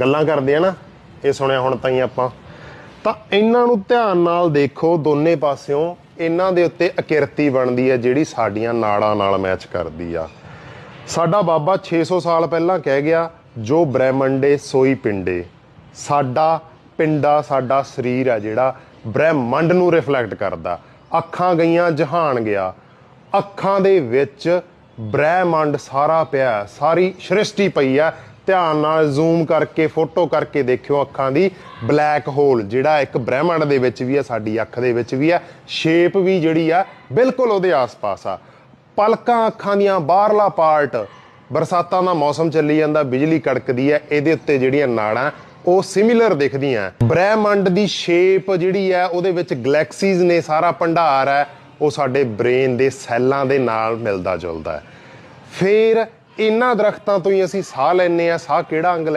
ਗੱਲਾਂ ਕਰਦੇ ਆ ਨਾ, ਇਹ ਸੁਣਿਆ ਹੁਣ ਤਾਂ ਹੀ ਆਪਾਂ। ਤਾਂ ਇਹਨਾਂ ਨੂੰ ਧਿਆਨ ਨਾਲ ਦੇਖੋ ਦੋਨੇ ਪਾਸਿਓਂ, ਇਹਨਾਂ ਦੇ ਉੱਤੇ ਅਕਿਰਤੀ ਬਣਦੀ ਹੈ ਜਿਹੜੀ ਸਾਡੀਆਂ ਨਾੜਾਂ ਨਾਲ ਮੈਚ ਕਰਦੀ ਆ। ਸਾਡਾ ਬਾਬਾ 600 ਸਾਲ ਪਹਿਲਾਂ ਕਹਿ ਗਿਆ, ਜੋ ਬ੍ਰਹਿਮੰਡੇ ਸੋਈ ਪਿੰਡੇ। ਸਾਡਾ ਪਿੰਡਾ, ਸਾਡਾ ਸਰੀਰ ਹੈ ਜਿਹੜਾ ਬ੍ਰਹਿਮੰਡ ਨੂੰ ਰਿਫਲੈਕਟ ਕਰਦਾ। ਅੱਖਾਂ ਗਈਆਂ ਜਹਾਨ ਗਿਆ। ਅੱਖਾਂ ਦੇ ਵਿੱਚ ਬ੍ਰਹਿਮੰਡ ਸਾਰਾ ਪਿਆ, ਸਾਰੀ ਸ੍ਰਿਸ਼ਟੀ ਪਈ ਹੈ ਧਿਆਨ ਨਾਲ ਜ਼ੂਮ ਕਰਕੇ, ਫੋਟੋ ਕਰਕੇ ਦੇਖਿਓ ਅੱਖਾਂ ਦੀ ਬਲੈਕ ਹੋਲ, ਜਿਹੜਾ ਇੱਕ ਬ੍ਰਹਿਮੰਡ ਦੇ ਵਿੱਚ ਵੀ ਆ, ਸਾਡੀ ਅੱਖ ਦੇ ਵਿੱਚ ਵੀ ਹੈ ਸ਼ੇਪ ਵੀ ਜਿਹੜੀ ਆ, ਬਿਲਕੁਲ ਉਹਦੇ ਆਸ-ਪਾਸ ਆ। ਪਲਕਾਂ ਅੱਖਾਂ ਦੀਆਂ, ਬਾਹਰਲਾ ਪਾਰਟ, ਬਰਸਾਤਾਂ ਦਾ ਮੌਸਮ ਚੱਲੀ ਜਾਂਦਾ, ਬਿਜਲੀ ਕੜਕਦੀ ਹੈ ਇਹਦੇ ਉੱਤੇ ਜਿਹੜੀਆਂ ਨਾੜਾਂ, ਉਹ ਸਿਮਿਲਰ ਦਿਖਦੀਆਂ। ਬ੍ਰਹਿਮੰਡ ਦੀ ਸ਼ੇਪ ਜਿਹੜੀ ਹੈ ਉਹਦੇ ਵਿੱਚ ਗਲੈਕਸੀਜ਼ ਨੇ, ਸਾਰਾ ਭੰਡਾਰ ਹੈ ਉਹ ਸਾਡੇ ਬ੍ਰੇਨ ਦੇ ਸੈੱਲਾਂ ਦੇ ਨਾਲ ਮਿਲਦਾ ਜੁਲਦਾ ਹੈ ਫਿਰ ਇਹਨਾਂ ਦਰਖਤਾਂ ਤੋਂ ਹੀ ਅਸੀਂ ਸਾਹ ਲੈਂਦੇ ਆ ਸਾਹ ਕਿਹੜਾ ਅੰਗ ਲੈਂਦੇ